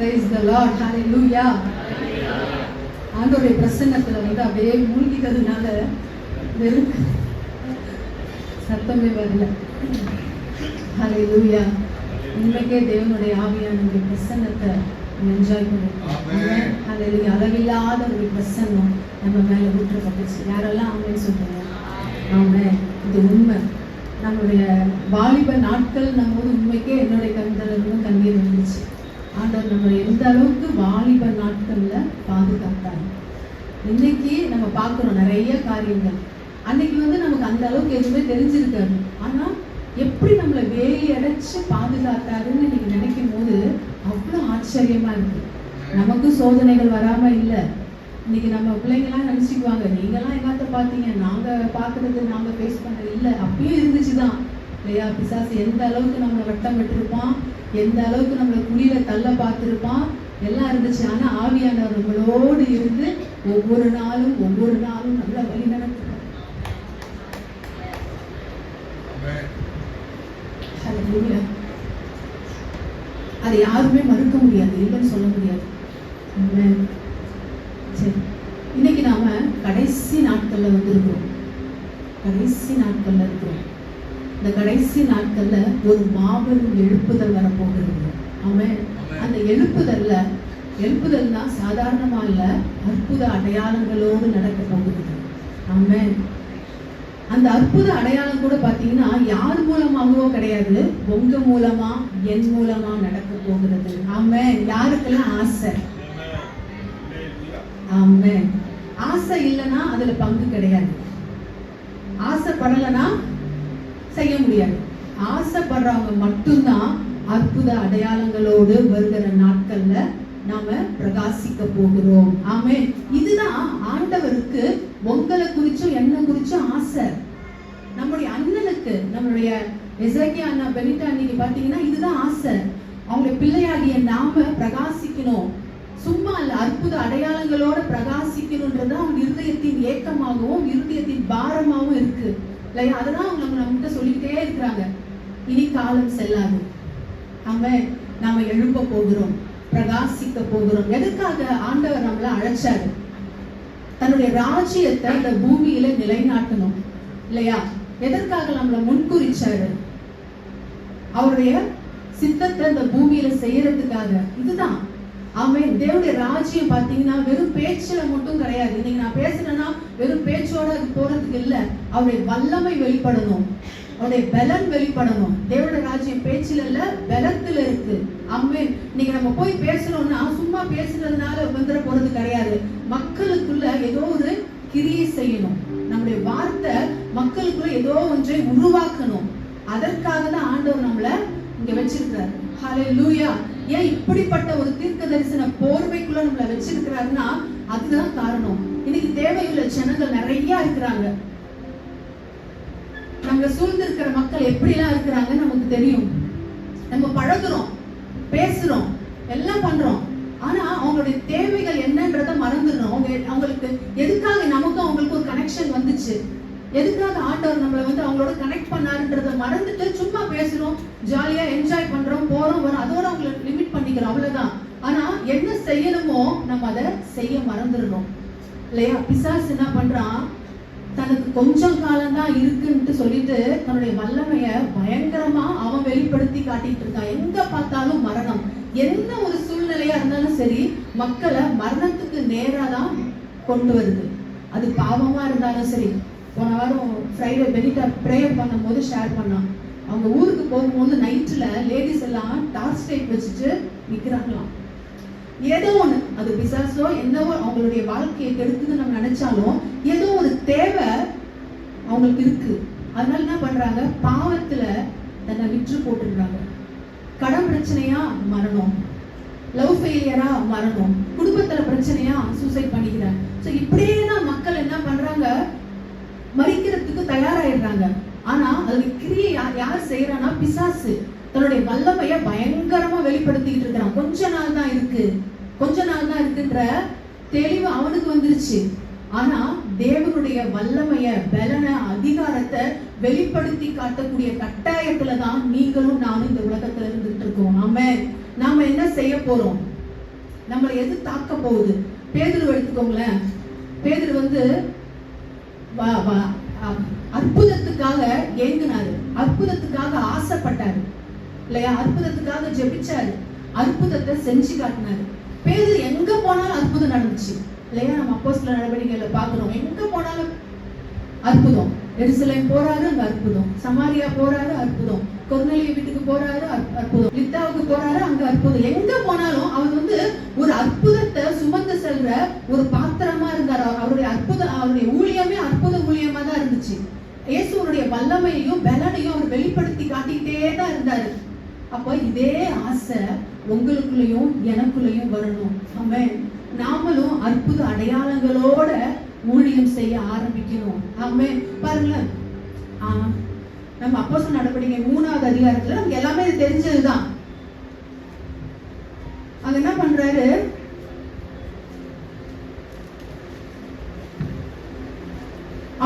Praise the Lord. Hallelujah. ஆண்டோடைய பிரசன்னத்துல வந்து அப்படியே மூழ்கிட்டதுனால வெறும் சத்தமே வரல. ஹalleluya உண்மைக்கே தேவனுடைய ஆவியானுடைய பிரசன்னத்தை என்ஜாய் பண்ணுவோம். ஹalleluya அளவில்லாத ஒரு பிரசன்னம் நம்ம மேல ஊற்றப்பட்டுச்சு. யாரெல்லாம் ஆமென் சொல்றீங்க? ஆமென். இது உண்மை. நம்மளுடைய வாலிப நாட்கள் நம்ம உண்மைக்கே என்னுடைய கண்கள் இருந்தும் கண்ணீர் வந்துச்சு நம்மளை நம்ம எந்த அளவுக்கு வாலிப நாட்கள்ல பாதுகாத்தாங்க. இன்னைக்கு நம்ம பார்க்குறோம் நிறைய காரியங்கள். அன்னைக்கு வந்து நமக்கு அந்த அளவுக்கு எதுவுமே தெரிஞ்சிருக்காது. ஆனா எப்படி நம்மளை வேலி அடைச்சு பாதுகாத்தாருன்னு நீங்க நினைக்கும் போது அவ்வளோ ஆச்சரியமா இருக்கு. நமக்கு சோதனைகள் வராம இல்ல. இன்னைக்கு நம்ம பிள்ளைங்கெல்லாம் நினைச்சுக்குவாங்க நீங்களாம் எங்காத்த பார்த்தீங்க? நாங்க பார்க்கறது நாங்க ஃபேஸ் பண்ணது இல்ல. அப்பயும் இருந்துச்சுதான். இல்லையா பிசாசு எந்த அளவுக்கு நம்மளை வட்டம் விட்டுருப்பான்? எந்த அளவுக்கு நம்மளை குழியில தள்ள பார்த்துருப்பான்? எல்லாம் இருந்துச்சு. ஆனா ஆவியானவர் நம்மளோடு இருந்து ஒவ்வொரு நாளும் ஒவ்வொரு நாளும் நல்ல வழி நடத்துறார் அதை யாருமே மறுக்க முடியாது. இல்லைன்னு சொல்ல முடியாது. சரி. இன்னைக்கு நாம கடைசி நாட்கள்ல வந்திருக்கிறோம். கடைசி நாட்கள்ல இருக்கிறோம். இந்த கடைசி நாட்கள்ல ஒரு மாபெரும் எழுப்புதல் வரப்போகிறது. ஆமென். அந்த எழுப்புதல்ல எழுப்புதல்னா சாதாரணமா இல்ல அற்புத அடையாளங்களோடு நடக்க போகிறது. ஆமென். அந்த அற்புத அடையாளம் கூட பாத்தீங்கன்னா யார் மூலமாகவோ கிடையாது உங்க மூலமா என் மூலமா நடக்க போகிறது. ஆமென். யாருக்கெல்லாம் ஆசை? ஆமென். ஆசை இல்லைன்னா அதுல பங்கு கிடையாது. ஆசைப்படலைன்னா செய்ய முடியாது. ஆசைப்படுறவங்க மட்டும்தான் அற்புத அடையாளங்களோடு வருகிற நாட்கள்ல நாம பிரகாசிக்க போகிறோம். ஆமே இதுதான் ஆண்டவருக்கு உங்களை குறிச்சும் என்ன குறிச்சும் ஆசை. நம்முடைய அண்ணனுக்கு நம்மளுடைய எசக்கியா அண்ணா பெனிட்டா அன்னைக்கு பாத்தீங்கன்னா இதுதான் ஆசை. அவங்களுடைய பிள்ளையாகிய நாம பிரகாசிக்கணும். சும்மா இல்ல அற்புத அடையாளங்களோட பிரகாசிக்கணும்ன்றது அவங்க இருதயத்தின் ஏக்கமாகவும் இருதயத்தின் பாரமாகவும் இருக்கு. இல்லையா அதெல்லாம் அவங்க நம்ம நம்மகிட்ட சொல்லிக்கிட்டே இருக்கிறாங்க. இனி காலம் செல்லாது. நம்ம நாம எழுப்ப போகிறோம் பிரகாசிக்க போகிறோம். எதுக்காக ஆண்டவர் நம்மள அழைச்சாரு? தன்னுடைய ராஜ்யத்தை இந்த பூமியில நிலைநாட்டணும். இல்லையா? எதற்காக நம்மளை முன்குறிச்சாரு? அவருடைய சித்தத்தை இந்த பூமியில செய்யறதுக்காக. இதுதான். ஆமென். தேவனுடைய ராஜ்யம் பாத்தீங்கன்னா வெறும் பேச்சுல மட்டும் கிடையாது. இன்னைக்கு நான் பேசுறேன்னா வெறும் பேச்சோட அது போறதுக்கு இல்ல. அவருடைய வல்லமை வெளிப்படணும். அவருடைய பலன் வெளிப்படணும். தேவனுடைய ராஜ்யம் பேச்சுல இல்ல பலத்துல இருக்கு. ஆமென். இன்னைக்கு நம்ம போய் பேசுறோம்னா சும்மா பேசுறதுனால வந்துட போறது கிடையாது. மக்களுக்குள்ள ஏதோ ஒரு கிரியை செய்யணும். நம்முடைய வார்த்தை மக்களுக்குள்ள ஏதோ ஒன்றை உருவாக்கணும். அதற்காக தான் ஆண்டவர் நம்மளை இங்க வச்சிருக்கிறார். ஹலே லூயா ஏன் இப்படிப்பட்ட ஒரு தீர்க்க தரிசன போர்வைக்குள்ள நம்மள வச்சிருக்கிறாருன்னா அதுதான் காரணம். இன்னைக்கு தேவையுள்ள ஜனங்கள் நிறைய இருக்கிறாங்க. நம்மள சூழ்ந்து இருக்கிற மக்கள் எப்படிலாம் இருக்கிறாங்க நமக்கு தெரியும். நம்ம பழகுறோம் பேசுறோம் எல்லாம் பண்றோம். ஆனா அவங்களுடைய தேவைகள் என்னன்றத மறந்துடுறோம். அவங்க அவங்களுக்கு எதுக்காக நமக்கும் அவங்களுக்கு ஒரு கனெக்ஷன் வந்துச்சு? எதுக்காக ஆண்டவர் நம்மளை வந்து அவங்களோட கனெக்ட் பண்ணாருன்றத மறந்துட்டு சும்மா பேசுறோம் ஜாலியா என்ஜாய் பண்றோம் போறோம் வரோம். அதோட அவங்களை லிமிட் பண்ணிக்கிறோம். அவ்வளவுதான். ஆனா என்ன செய்யணுமோ நம்ம அதை செய்ய மறந்துடுறோம் இல்லையா? பிசாசு என்ன பண்றான்? தனக்கு கொஞ்சம் காலம் தான் இருக்குன்ட்டு சொல்லிட்டு தன்னுடைய வல்லமைய பயங்கரமா அவன் வெளிப்படுத்தி காட்டிட்டு இருக்கான். எங்க பார்த்தாலும் மரணம். என்ன ஒரு சூழ்நிலையா இருந்தாலும் சரி மக்களை மரணத்துக்கு நேரா தான் கொண்டு வருது. அது பாவமா இருந்தாலும் சரி போன வாரம் ஃப்ரைடே பெனிட்டா ப்ரேயர் பண்ணும்போது ஷேர் பண்ணான். அவங்க ஊருக்கு போகும்போது நைட்டில் லேடிஸ் எல்லாம் டார்ச் லைட் வச்சுட்டு நிற்கிறாங்களாம் ஏதோ ஒன்று அது பிசாசோ என்னவோ அவங்களுடைய வாழ்க்கையை கெடுக்குதுன்னு நம்ம நினைச்சாலும் ஏதோ ஒரு தேவை அவங்களுக்கு இருக்கு. அதனால என்ன பண்றாங்க? பாவத்துல தன்னை விற்று போட்டுடுறாங்க. கடன் பிரச்சனையா மரணம். லவ் ஃபெயிலியரா மரணம். குடும்பத்துல பிரச்சனையா சூசைட் பண்ணிக்கிறேன். ஸோ இப்படியே தான் மக்கள் என்ன பண்றாங்க மறிக்கிறதுக்கு தயாராயிடுறாங்க. ஆனா அதுக்கு கிரியை யார் யார் செய்யறான்னா பிசாசு. தன்னுடைய வல்லமைய பயங்கரமா வெளிப்படுத்திக்கிட்டு இருக்கிறான். கொஞ்ச நாள் தான் இருக்கு. கொஞ்ச நாள் தான் இருக்குன்ற தெளிவு அவனுக்கு வந்துருச்சு. ஆனா தேவனுடைய வல்லமைய பலன அதிகாரத்தை வெளிப்படுத்தி காட்டக்கூடிய கட்டாயத்துல தான் நீங்களும் நானும் இந்த உலகத்துல இருந்துட்டு இருக்கோம். நாம நாம என்ன செய்ய போறோம்? நம்மளை எது தாக்க போகுது? பேதர் எடுத்துக்கோங்களேன். பேதர் வந்து அற்புதத்துக்காக ஏங்கினாரு. அற்புதத்துக்காக ஆசைப்பட்டாரு. இல்லையா? அற்புதத்துக்காக ஜெபிச்சாரு. அற்புதத்தை செஞ்சு காட்டினாரு. பேரு எங்க போனாலும் அற்புதம் நடந்துச்சு. இல்லையா? நம்ம அப்போஸ்தல நடவடிக்கைகளை பார்க்கிறோம் எங்க போனாலும் அற்புதம். எருசலேம் போறாரு அங்க அற்புதம். சமாரியா போறாரு அற்புதம். கொர்நேலிய வீட்டுக்கு போறாரு அற்புதம். லித்தாவுக்கு போறாரு அங்க அற்புதம். எங்க போனாலும் அவர் வந்து ஒரு அற்புதத்தை சுமந்து செல்ற ஒரு பாத்திரமா இருந்தார் அவர் அவருடைய அற்புத அவருடைய ஊழியமே அற்புத ஊழியமா தான் இருந்துச்சு இயேசுவனுடைய வல்லமையையும் பலனையும் அவர் வெளிப்படுத்தி காட்டிக்கிட்டே தான் இருந்தாரு. அப்போ இதே ஆசை உங்களுக்குள்ளேயும் எனக்குள்ளேயும் வரணும். ஆமென். நாமளும் அற்புத அடையாளங்களோட ஊழியம் செய்ய ஆரம்பிக்கணும். அமே பாருங்களேன் ஆ, நம்ம அப்போஸ்தலர் நடவடிக்கை மூணாவது அதிகாரத்துல நமக்கு எல்லாமே தெரிஞ்சதுதான். அங்க என்ன பண்றாரு?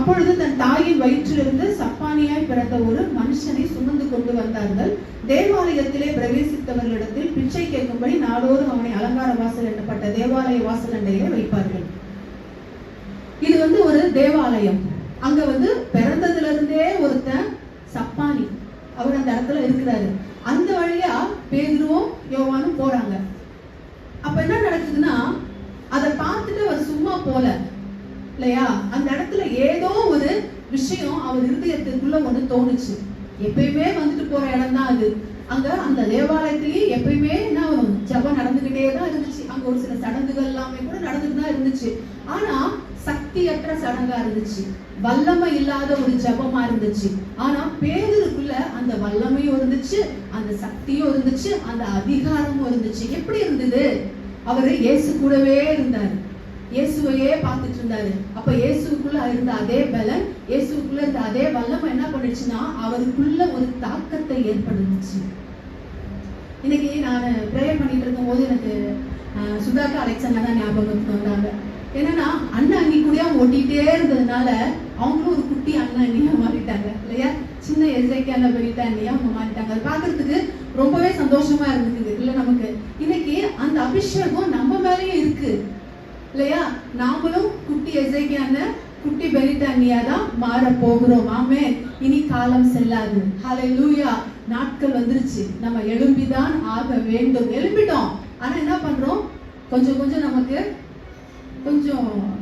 அப்பொழுது தன் தாயின் வயிற்றிலிருந்து சப்பானியாய் பிறந்த ஒரு மனுஷனை சுமந்து கொண்டு வந்தார்கள். தேவாலயத்திலே பிரவேசித்தவர்களிடத்தில் பிச்சை கேட்கும்படி நாடோறும் அவனை அலங்கார வாசல் என்னப்பட்ட தேவாலய வாசல் அண்டையிலே வைப்பார்கள். இது வந்து ஒரு தேவாலயம். அங்க வந்து பிறந்ததுல இருந்தே ஒருத்தன் சப்பானி. அவர் அந்த இடத்துல இருக்கிறாரு. அந்த வழியா பேதுருவும் யோவானும் போறாங்க. அப்ப என்ன நடக்குதுன்னா அதை பார்த்துட்டு அவர் சும்மா போல. இல்லையா? அந்த இடத்துல ஏதோ ஒரு விஷயம் அவர் இருதயத்துக்குள்ள ஒண்ணு தோணுச்சு. எப்பயுமே வந்துட்டு போற இடம் தான் அது. அங்க அந்த தேவாலயத்திலேயே எப்பயுமே என்ன வரும்? ஜெபம் நடந்துகிட்டே தான் இருந்துச்சு. அங்க ஒரு சில சடங்குகள் எல்லாமே கூட நடந்துட்டு தான் இருந்துச்சு. ஆனா சக்தியற்ற சடங்கா இருந்துச்சு. வல்லமை இல்லாத ஒரு ஜபமா இருந்துச்சு. ஆனா பேதருக்குள்ள அந்த வல்லமையும் இருந்துச்சு அந்த சக்தியும் இருந்துச்சு அந்த அதிகாரமும் இருந்துச்சு. எப்படி இருந்தது? அவரு இயேசு கூடவே இருந்தாரு. இயேசுவையே பார்த்துட்டு இருந்தாரு. அப்ப இயேசுக்குள்ள இருந்த அதே பலன் இயேசுக்குள்ள இருந்த அதே வல்லமை என்ன பண்ணுச்சுன்னா அவருக்குள்ள ஒரு தாக்கத்தை ஏற்படுத்துச்சு. இன்னைக்கு நான் ப்ரேயர் பண்ணிட்டு இருக்கும்போது எனக்கு அஹ், சுதாகா அலெக்சாண்டர் தான் ஞாபகத்துக்கு வந்தாங்க. என்னன்னா அண்ணன் அண்ணி கூட அவங்க ஒட்டிகிட்டே இருந்ததுனால அவங்களும் ஒரு குட்டி அண்ணன் அண்ணியா மாறிட்டாங்க. இல்லையா? சின்ன எசைக்கான பெரியட்டா அண்ணியா அவங்க மாறிட்டாங்க. அது பார்க்கறதுக்கு ரொம்பவே சந்தோஷமா இருந்துக்குது இல்லை நமக்கு. இன்னைக்கு அந்த அபிஷேகம் நம்ம மேலேயும் இருக்கு. இல்லையா? நாமளும் குட்டி எசைக்கியான குட்டி பெரிட்டானியா தான் மாற போகிறோம். ஆமே இனி காலம் செல்லாது. ஹalleluya. நாட்கள் வந்துருச்சு. நம்ம எழும்பிதான் ஆக வேண்டும். எழும்பிட்டோம். ஆனா என்ன பண்றோம்? கொஞ்சம் கொஞ்சம் நமக்கு கொஞ்சம்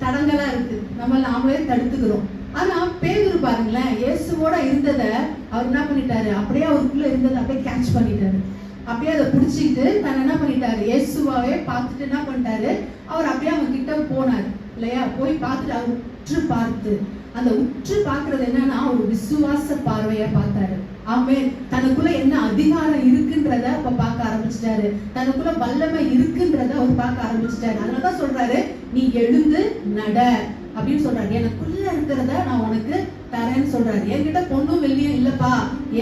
தடங்களா இருக்கு. நம்ம நாமளே தடுத்துக்கிறோம். ஆனா பேரு பாருங்களேன் இயேசுவோட இருந்ததை அவர் என்ன பண்ணிட்டாரு? அப்படியே அவருக்குள்ள இருந்ததை அப்படியே கேட்ச் பண்ணிட்டாரு. அப்படியே அதை பிடிச்சிக்கிட்டு தன் என்ன பண்ணிட்டாரு? இயேசுவாவே பார்த்துட்டு என்ன பண்ணிட்டாரு? அவர் அப்படியே அவங்க கிட்ட போனார். இல்லையா? போய் பார்த்துட்டு அவர் உற்று பார்த்து அந்த உற்று பார்க்கறது என்னன்னா ஒரு விசுவாச பார்வையா பார்த்தாரு. ஆமே தனக்குள்ள என்ன அதிகாரம் இருக்குன்றத அப்ப பார்க்க ஆரம்பிச்சிட்டாரு. தனக்குள்ள வல்லமை இருக்குன்றத அவர் பார்க்க ஆரம்பிச்சிட்டாரு. அதனாலதான் சொல்றாரு நீ எழுந்து நட அப்படின்னு சொல்றாரு. எனக்குள்ள இருக்கிறத நான் உனக்கு தரேன்னு சொல்றாரு. என்கிட்ட பொண்ணும் வெள்ளியும் இல்லப்பா.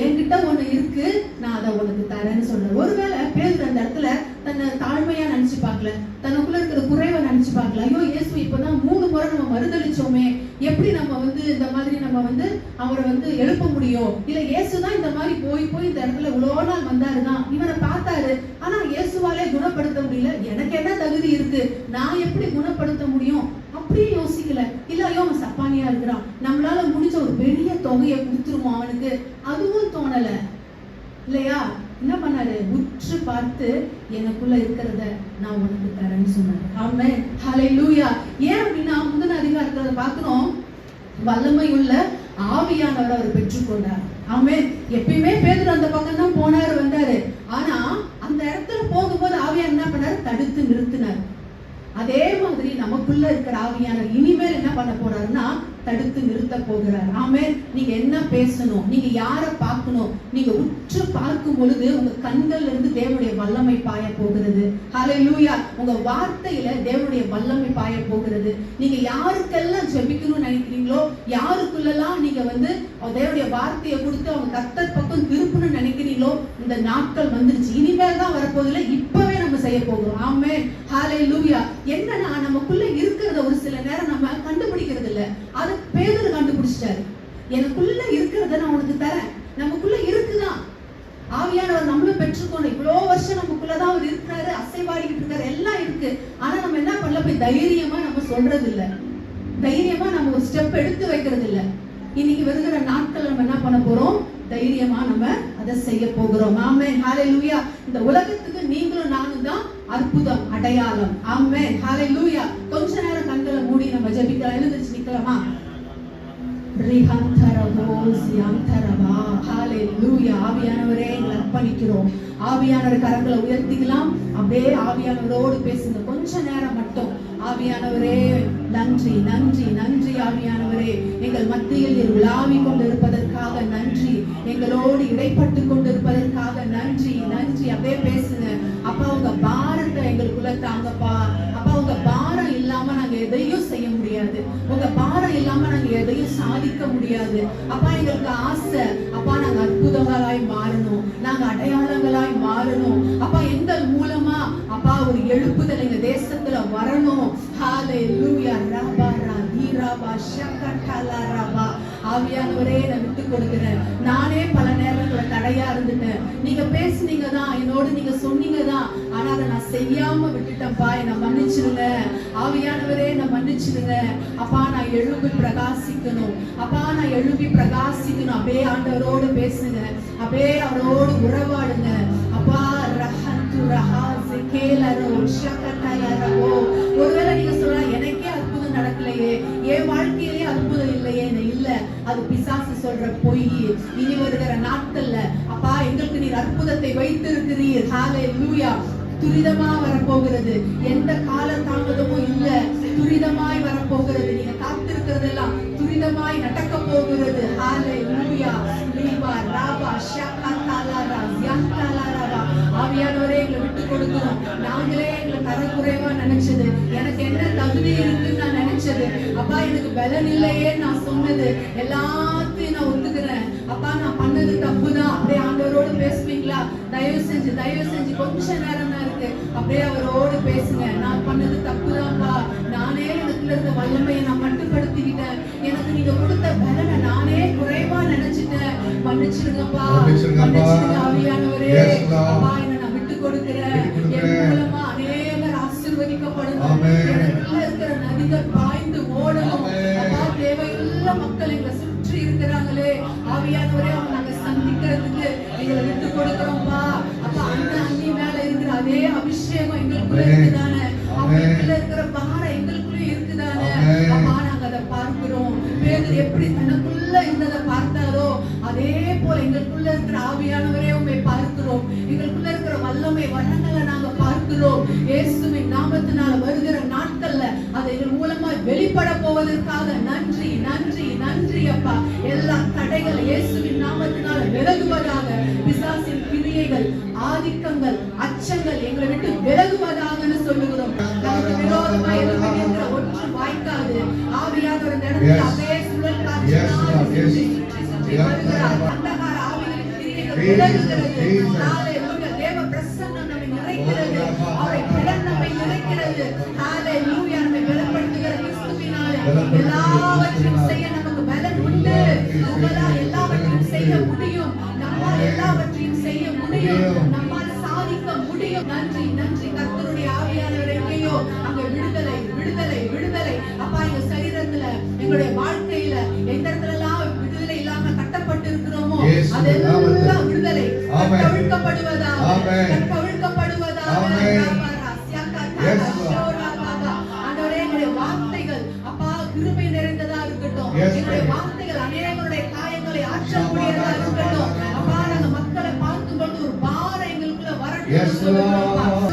என்கிட்ட ஒண்ணு இருக்கு. நான் அதை உனக்கு தரேன்னு சொல்றாரு ஒருவேளை பேர் அந்த இடத்துல தன்னை தாழ்மையா நினைச்சு பார்க்கல. தனக்குள்ள இருக்கிற குறைவை நினைச்சு பார்க்கல. ஐயோ இயேசு இப்பதான் மூணு முறை நம்ம மறுதளிச்சோமே எப்படி நம்ம வந்து இந்த மாதிரி நம்ம வந்து அவரை வந்து எழுப்ப முடியும்? இல்ல இயேசுதான் இந்த மாதிரி போய் போய் இந்த இடத்துல இவ்வளோ நாள் வந்தாருதான் இவரை பார்த்தாரு. ஆனா இயேசுவாலே குணப்படுத்த முடியல. எனக்கு என்ன தகுதி இருக்கு? நான் எப்படி குணப்படுத்த முடியும்? அப்படியே யோசிக்கல. இல்ல ஐயோ அவன் இருக்கிறான். நம்மளால முடிஞ்ச ஒரு பெரிய தொகையை கொடுத்துருவோம் அவனுக்கு. அதுவும் தோணல. இல்லையா? என்ன பண்ணாரு? உற்று பார்த்து எனக்குள்ள இருக்கிறத நான் உனக்கு தரேன்னு சொன்னாரு. ஆமே ஹலை லூயா ஏன் அப்படின்னா முந்தின அதிகாரத்தை பார்க்கிறோம் வல்லமை உள்ள ஆவியானவர் அவர் பெற்றுக்கொண்டார் ஆமென். எப்பயுமே பேதுரு அந்த பக்கம் தான் போனாரு வந்தாரு. ஆனா அந்த இடத்துல போகும்போது ஆவியார் என்ன பண்ணாரு? தடுத்து நிறுத்தினார். அதே மாதிரி நமக்குள்ள இருக்கிற ஆவியானவர் இனிமேல் என்ன பண்ண போறாருன்னா தடுத்து நிறுத்த போகிறார். ஆமே நீங்க என்ன பேசணும்? நீங்க யார பார்க்கணும்? நீங்க உற்று பார்க்கும் பொழுது உங்க கண்கள்ல இருந்து தேவனுடைய வல்லமை பாய போகிறது. ஹalleluya உங்க வார்த்தையில தேவனுடைய வல்லமை பாய போகிறது. நீங்க யாருக்கெல்லாம் ஜெபிக்கணும்னு நினைக்கிறீங்களோ யாருக்குள்ளெல்லாம் நீங்க வந்து தேவனுடைய வார்த்தையை கொடுத்து அவங்க கத்தர் பக்கம் திருப்பணும்னு நினைக்கிறீங்களோ இந்த நாட்கள் வந்துருச்சு. இனிமேல் தான் வரப்போதில்லை இப்பவே நம்ம செய்ய போகிறோம். ஆமே ஆமென். லூயா என்னன்னா நமக்குள்ள இருக்கிறத ஒரு சில நேரம் நம்ம கண்டுபிடிக்கிறது இல்ல அது பேதுரு கண்டுபிடிச்சிட்டாரு எனக்குள்ள இருக்கிறத நான் உனக்கு தரேன். நமக்குள்ள இருக்குதான். ஆவியானவர் நம்மளும் பெற்றுக்கோணும் இவ்வளோ வருஷம் நமக்குள்ளதான் அவர் இருக்கிறாரு அசைவாடிக்கிட்டு இருக்காரு எல்லாம் இருக்கு. ஆனா நம்ம என்ன பண்ணல? போய் தைரியமா நம்ம சொல்றது இல்ல தைரியமா நம்ம ஒரு ஸ்டெப் எடுத்து வைக்கிறது இல்ல இன்னைக்கு வருகிற நாட்கள் நம்ம என்ன பண்ண போறோம்? தைரியமா நம்ம அதை செய்ய போகிறோம். ஆமே ஹாலே லூயா இந்த உலகத்துக்கு நீங்களும் நானும் தான் அற்புதம் அடையாளம். ஆமே ஹாலே லூயா கொஞ்ச நேரம் கண்களை மூடி நம்ம ஜபிக்கலாம். எழுந்துச்சு நிக்கலாமா? ஆவியானவரே எங்களை அர்ப்பணிக்கிறோம். ஆவியானவர் கரங்களை உயர்த்திக்கலாம். அப்படியே ஆவியானவரோடு பேசுங்க. கொஞ்ச நேரம் மட்டும். ஆவியானவரே நன்றி நன்றி நன்றி ஆவியானவரே. எங்கள் மத்தியில் நீர் உலாவி கொண்டிருப்பதற்காக நன்றி. எங்களோடு இடைப்பட்டு கொண்டிருப்பதற்காக நன்றி நன்றி. அப்படியே பேசுங்க. அப்பா உங்க பாரத்தை எங்களுக்குள்ள தாங்கப்பா. அப்பா உங்க பாரம் இல்லாம நாங்க எதையும் செய்ய முடியாது. உங்க பாரம் இல்லாம நாங்க எதையும் சாதிக்க முடியாது. அப்பா எங்களுக்கு ஆசை. அப்பா நாங்க அற்புதங்களாய் மாறணும். நாங்க அடையாளங்களாய் மாறணும். அப்பா எங்கள் மூலமா அப்பா ஒரு எழுப்புதல் எங்க தேசத்துல வரணும். ஹalleluya ரபா ரபா ஷக்கட்டல ரபா. ஆவியானவரே நம்ம கொடுக்கிறேன். நானே பல நேரத்துல தடையா இருந்துட்டேன். நீங்க பேசுனீங்க தான் என்னோட நீங்க சொன்னீங்க தான் ஆனா அதை நான் செய்யாம விட்டுட்டேன்ப்பா. என்ன மன்னிச்சிருங்க ஆவியானவரே என்ன மன்னிச்சிருங்க அப்பா நான் எழுப்பி பிரகாசிக்கணும். அப்பா நான் எழுப்பி பிரகாசிக்கணும். அப்படியே ஆண்டவரோடு பேசுங்க. அப்படியே அவரோடு உறவா ஹாலே லூயா துரிதமா வரப்போகிறது. எந்த கால தாமதமும் இல்ல. துரிதமாய் வரப்போகிறது. நீங்க காத்திருக்கிறதெல்லாம் துரிதமாய் நடக்க போகிறது. ஹalleluya லீபா ராபா ஷக்கத்தாலாரா யந்தலாரா ஆவியானவரே எங்களை விட்டு கொடுக்கிறோம் நாங்களே எங்களை தரக்குறைவா நினைச்சது. எனக்கு என்ன தகுதி இருக்குன்னு நான் நினைச்சது. அப்பா எனக்கு பலன் இல்லையே நான் சொன்னது. எல்லாத்தையும் நான் ஒத்துக்கிறேன். அப்பா நான் பண்ணது தப்புதான். தான் ஆண்டவரோடு பேசுவீங்களா? தயவு செஞ்சு தயவு செஞ்சு கொஞ்ச நேரம் தான் இருக்கு. அப்படியே அவரோடு பேசுங்க. நான் பண்ணது தப்புதான்ப்பா நானே எனக்குள்ள இருந்த வல்லமையை நான் மட்டுப்படுத்திக்கிட்டேன். எனக்கு நீங்க கொடுத்த பலனை நானே குறைவா நினைச்சிட்டேன். மன்னிச்சிருங்கப்பா. மன்னிச்சிருங்க ஆவியானவரே. அப்பா என்னை நான் விட்டு கொடுக்கிறேன். என். மூலமா அநேகர் ஆசீர்வதிக்கப்படணும். எனக்குள்ள இருக்கிற நதிகள் பாய்ந்து ஓடணும். அப்பா தேவையுள்ள மக்கள் எங்களை சுற்றி இருக்கிறாங்களே. ஆவியானவரே இருக்குதானே. அவங்களுக்குள்ள இருக்கிற பாரம் எங்களுக்குள்ள இருக்குதானே. அப்பா நாங்க அதை பார்க்கிறோம். பேதர் எப்படி தனக்குள்ள இருந்ததை பார்த்தாரோ அதே போல எங்களுக்குள்ள இருக்கிற ஆவியானவரே உண்மை பார்க்கிறோம். எங்களுக்குள்ள இருக்கிற வல்லமை வண்ணங்களை நாங்க பார்க்கிறோம். இயேசுவின் நாமத்தினால வருகிற நாட்கள்ல அது எங்கள் மூலமா வெளிப்பட போவதற்காக நன்றி நன்றி நன்றி அப்பா. எல்லா தடைகள் இயேசுவின் நாமத்தினால விலகுவதாக பிசாசின் கிரியைகள் ஆதிக்கங்கள் அச்சங்கள் நன்றி நன்றி. கர்த்தருடைய ஆவியானவர் எங்கேயோ? அங்க விடுதலை விடுதலை விடுதலை. அப்பா எங்க சரீரத்துல எங்களுடைய வாழ்க்கையில எந்த இடத்துல எல்லாம் விடுதலை இல்லாம கட்டப்பட்டு இருக்கிறோமோ அதெல்லாம் Yes, Lord.